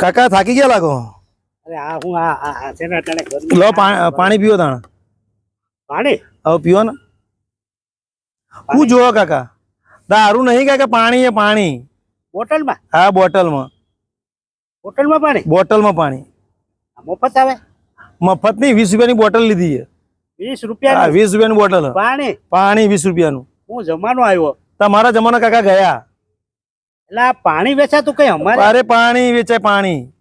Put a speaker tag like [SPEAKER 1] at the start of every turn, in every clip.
[SPEAKER 1] કાકા થાકી ગયા લાગો
[SPEAKER 2] અરે આ હું આ છે ને અટાણે
[SPEAKER 1] લો પાણી પીઓ તાણ.
[SPEAKER 2] પાણી?
[SPEAKER 1] હવે પીઓ ને. હું જોવો કાકા. દારૂ નહીં કાકા પાણી એ પાણી.
[SPEAKER 2] બોટલમાં?
[SPEAKER 1] હા બોટલમાં.
[SPEAKER 2] બોટલમાં પાણી?
[SPEAKER 1] બોટલમાં પાણી.
[SPEAKER 2] મફત આવે?
[SPEAKER 1] મફત નહીં વીસ રૂપિયાની બોટલ લીધી છે.
[SPEAKER 2] વીસ રૂપિયા
[SPEAKER 1] વીસ રૂપિયાની બોટલ.
[SPEAKER 2] પાણી?
[SPEAKER 1] પાણી વીસ રૂપિયાનું.
[SPEAKER 2] હું જમાનો આવ્યો.
[SPEAKER 1] તમારા જમાના કાકા ગયા.
[SPEAKER 2] એટલે આ પાણી વેચાતું કઈ અમારે?
[SPEAKER 1] અરે પાણી વેચાય પાણી.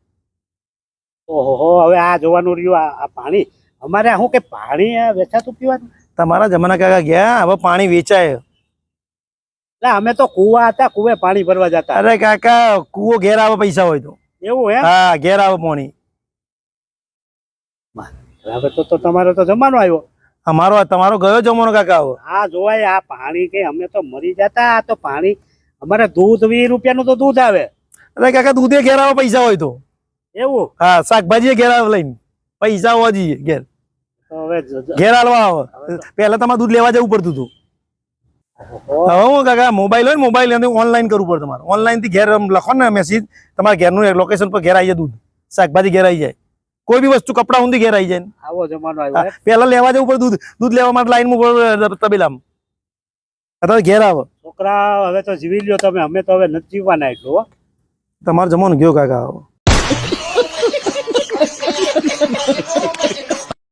[SPEAKER 2] ઓહો હવે આ જોવાનું રહ્યું આ પાણી. અમારે શું કે પાણી વેચાતું પીવાનું?
[SPEAKER 1] તમારા જમાના કાકા ગયા હવે પાણી વેચાય.
[SPEAKER 2] એટલે અમે તો કુવા હતા કુવે પાણી ભરવા જતા.
[SPEAKER 1] અરે કાકા કુવો ઘેર આવે પૈસા હોય તો.
[SPEAKER 2] એવું હે
[SPEAKER 1] હા ઘેર આવે પાણી.
[SPEAKER 2] હવે તો તમારો તો જમાનો આવ્યો.
[SPEAKER 1] અમારો તમારો ગયો જમાનો કાકા આવો
[SPEAKER 2] આ જોવાય આ પાણી કે અમે તો મરી જતા આ તો પાણી અમારે દૂધ વીસ રૂપિયાનું તો દૂધ આવે.
[SPEAKER 1] અરે કાકા દૂધે ઘેર આવે પૈસા હોય તો.
[SPEAKER 2] એવું?
[SPEAKER 1] હા શાકભાજી ઘેર આવે લઈને. પૈસા હોવા જોઈએ ઘેર. ઘેર હાલવા આવે. પહેલા તમારે દૂધ લેવા જવું પડતું હતું. હવે હું કાકા મોબાઈલ હોય ને મોબાઈલ ઓનલાઈન કરવું પડે તમારે. ઓનલાઈનથી ઘેર લખો ને મેસેજ તમારા ઘેરનું લોકેશન પર ઘેર આવી જાય દૂધ. શાકભાજી ઘેર આવી જાય. કોઈ બી વસ્તુ કપડા ઊંધી ઘેર આવી જાય.
[SPEAKER 2] આવો જમાનો આવ્યો
[SPEAKER 1] પહેલા લેવા જવું પડે દૂધ. દૂધ લેવા માટે લાઈનમાં તબેલામાં. અત્યારે ઘેર આવે.
[SPEAKER 2] છોકરા હવે તો જીવી લ્યો તમે, અમે તો હવે નથી જીવવાના એટલું
[SPEAKER 1] તમારે જમાનો ગયો કાકા.